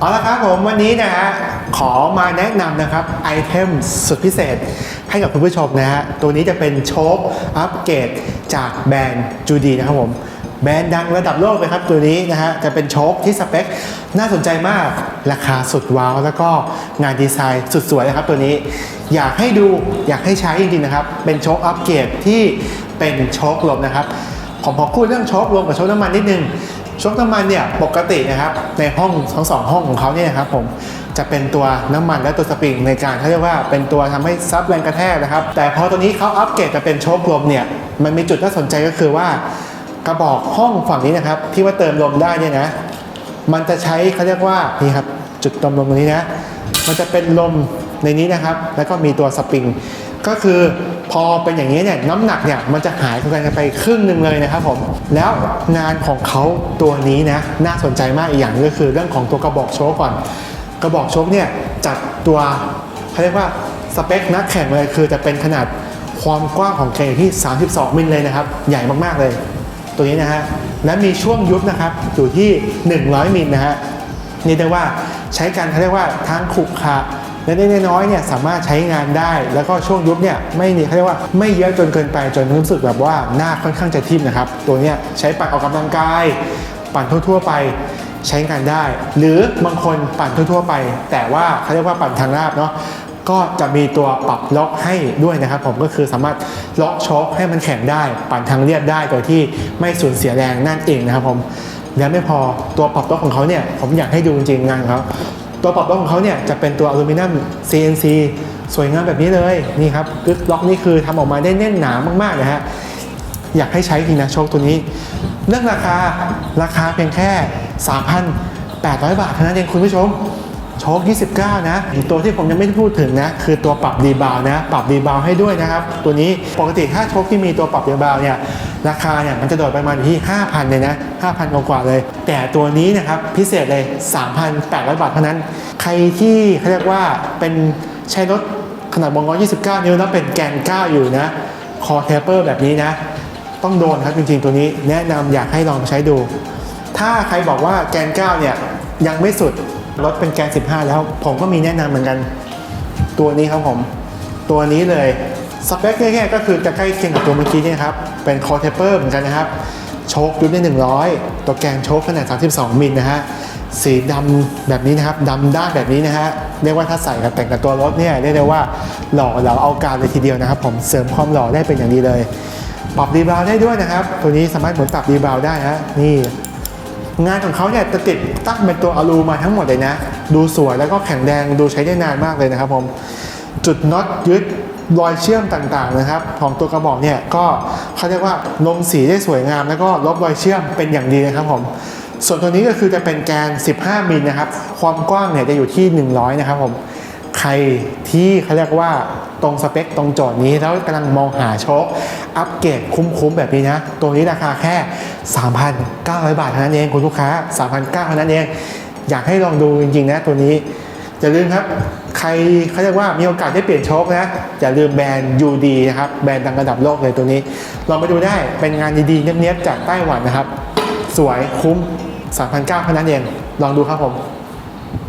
เอาละครับผมวันนี้นะฮะขอมาแนะนำนะครับไอเทมสุดพิเศษให้กับคุณผู้ชมนะฮะตัวนี้จะเป็นโชคอัปเกรดจากแบรนด์จูดีนะครับผมแบรนด์ดังระดับโลกเลยครับตัวนี้นะฮะจะเป็นโชคที่สเปค น่าสนใจมากราคาสุดว้าว แล้วก็งานดีไซน์สุดสวยนะครับตัวนี้อยากให้ดูอยากให้ใช้จริงๆนะครับ เป็นโชคอัปเกรดที่เป็นโชคลมนะครับผมขอพูดเรื่องโชคลมกับโชคน้ำมันนิดนึง โชคน้ำมันเนี่ยปกตินะครับในห้องทั้งสองห้องของเขาเนี่ยนะครับผมจะเป็นตัวน้ำมันและตัวสปริงในการเขาเรียกว่าเป็นตัวทำให้ซับแรงกระแทกนะครับ แต่พอตัวนี้เขาอัปเกรดจะเป็นโชคลมเนี่ยมันมีจุดน่าสนใจก็คือว่ากระบอกห้องฝั่งนี้นะครับ ที่ว่าเติมลมได้เนี่ยนะ มันจะใช้เขาเรียกว่านี่ครับจุดเติมลมตรงนี้นะ มันจะเป็นลม ในนี้นะครับ แล้วก็มีตัวสปริง ก็คือพอเป็นอย่างนี้เนี่ยน้ำหนักเนี่ยมันจะหายกันไปครึ่งหนึ่งเลยนะครับผม แล้วงานของเขาตัวนี้นะน่าสนใจมากอีกอย่างก็คือเรื่องของตัวกระบอกโชคก่อน กระบอกโชคเนี่ยจัดตัวเขาเรียกว่าสเปคนักแข่งเลยคือจะเป็นขนาดความกว้างของแกนที่ 32 มิลเลยนะครับ ใหญ่มากๆเลย ตัวนี้นะฮะ และมีช่วงยุบนะครับ อยู่ที่ 100 มิลนะฮะ นี่ได้ว่าใช้การเขาเรียกว่าทั้งขรุขระ เล็กๆน้อยๆเนี่ยสามารถใช้งานได้ แล้วก็ช่วงยุบเนี่ยไม่มีเขาเรียกว่าไม่เยอะจนเกินไปจนรู้สึกแบบว่าหน้าค่อนข้างจะทิ่มนะครับตัวเนี้ยใช้ปั่นออกกำลังกาย ปั่นทั่วๆไปใช้งานได้ หรือบางคนปั่นทั่วๆไป แต่ว่าเขาเรียกว่าปั่นทางราบเนาะก็จะมีตัวปรับล็อกให้ด้วยนะครับ ผมก็คือสามารถล็อกโชคให้มันแข็งได้ ปั่นทางเรียบได้โดยที่ไม่สูญเสียแรงนั่นเองนะครับผมแล้วไม่พอตัวปรับล็อกของเขาเนี่ยผมอยากให้ดูจริงๆงานเขา ตัวปรับล็อกของเขาเนี่ยจะเป็นตัวอลูมิเนียม CNC สวยงามแบบนี้เลยนี่ครับกึกล็อกนี่คือทำออกมาได้แน่นหนามากๆนะฮะอยากให้ใช้ทีนะโชคตัวนี้ เรื่องราคาราคาเพียงแค่ 3,800 บาทเท่านั้นเองคุณผู้ชม โชค29 นะตัวที่ผมยังไม่ได้พูดถึงนะ คือตัวปรับดีบาวนะ ปรับดีบาวให้ด้วยนะครับ ตัวนี้ปกติถ้าโชคที่มีตัวปรับดีบาวเนี่ย ราคาเนี่ยมันจะโดดไประมาณอยู่ที่ 5,000 เลยนะ 5,000 กว่าเลย แต่ตัวนี้นะครับพิเศษเลย 3,800 บาทเท่านั้น ใครที่เขาเรียกว่าเป็นใช้รถขนาดวงล้อ29 นิ้วแล้วเป็นแกน 9 อยู่นะ คอเทปเปอร์แบบนี้นะ ต้องโดนครับจริงๆ ตัวนี้แนะนำอยากให้ลองใช้ดู ถ้าใครบอกว่าแกน 9 เนี่ยยังไม่สุด รถเป็นแกน 15 แล้ว ผมก็มีแนะนำเหมือนกัน ตัวนี้ครับผม ตัวนี้เลยสเปคแค่ๆก็คือจะใกล้เคียงกับตัวเมื่อกี้เนี่ยครับ เป็นคอเทเปอร์เหมือนกันนะครับ โชคยุทธได้ 100 ตัวแกนโชคขนาด 32 มิลนะฮะ สีดำแบบนี้นะครับดำด้านแบบนี้นะฮะ เรียกว่าถ้าใส่กับแต่งกับตัวรถเนี่ยเรียกได้ว่าหล่อเหลาเอาการเลยทีเดียวนะครับ ผมเสริมความหล่อได้เป็นอย่างดีเลย ปรับรีบาวได้ด้วยนะครับ ตัวนี้สามารถหมุนปรับรีบาวได้ฮะ นี่ งานของเขาเนี่ยจะติดตั้งเป็นตัวอลูมาทั้งหมดเลยนะ ดูสวยแล้วก็แข็งแรงดูใช้ได้นานมากเลยนะครับผม จุดน็อตยึดรอยเชื่อมต่างๆนะครับ ของตัวกระบอกเนี่ยก็เขาเรียกว่าลงสีได้สวยงาม แล้วก็ลบรอยเชื่อมเป็นอย่างดีนะครับผมส่วนตัวนี้ก็คือจะเป็นแกน 15 มิลนะครับ ความกว้างเนี่ยจะอยู่ที่ 100 นะครับผม ใครที่เขาเรียกว่าตรงสเปคตรงโจทย์นี้แล้วกำลังมองหาโชคอัปเกรดคุ้มๆแบบนี้นะ ตัวนี้ราคาแค่ 3,900 บาทเท่านั้นเองคุณลูกค้า 3,900เท่านั้นเอง อยากให้ลองดูจริงๆนะตัวนี้อย่าลืมครับ ใครเขาเรียกว่ามีโอกาสได้เปลี่ยนโชคนะ อย่าลืมแบรนด์ UD นะครับ แบรนด์ดังระดับโลกเลยตัวนี้ ลองไปดูได้เป็นงานดีๆเนี้ยบๆจากไต้หวันนะครับ สวยคุ้ม 3,900เท่านั้นเอง ลองดูครับผม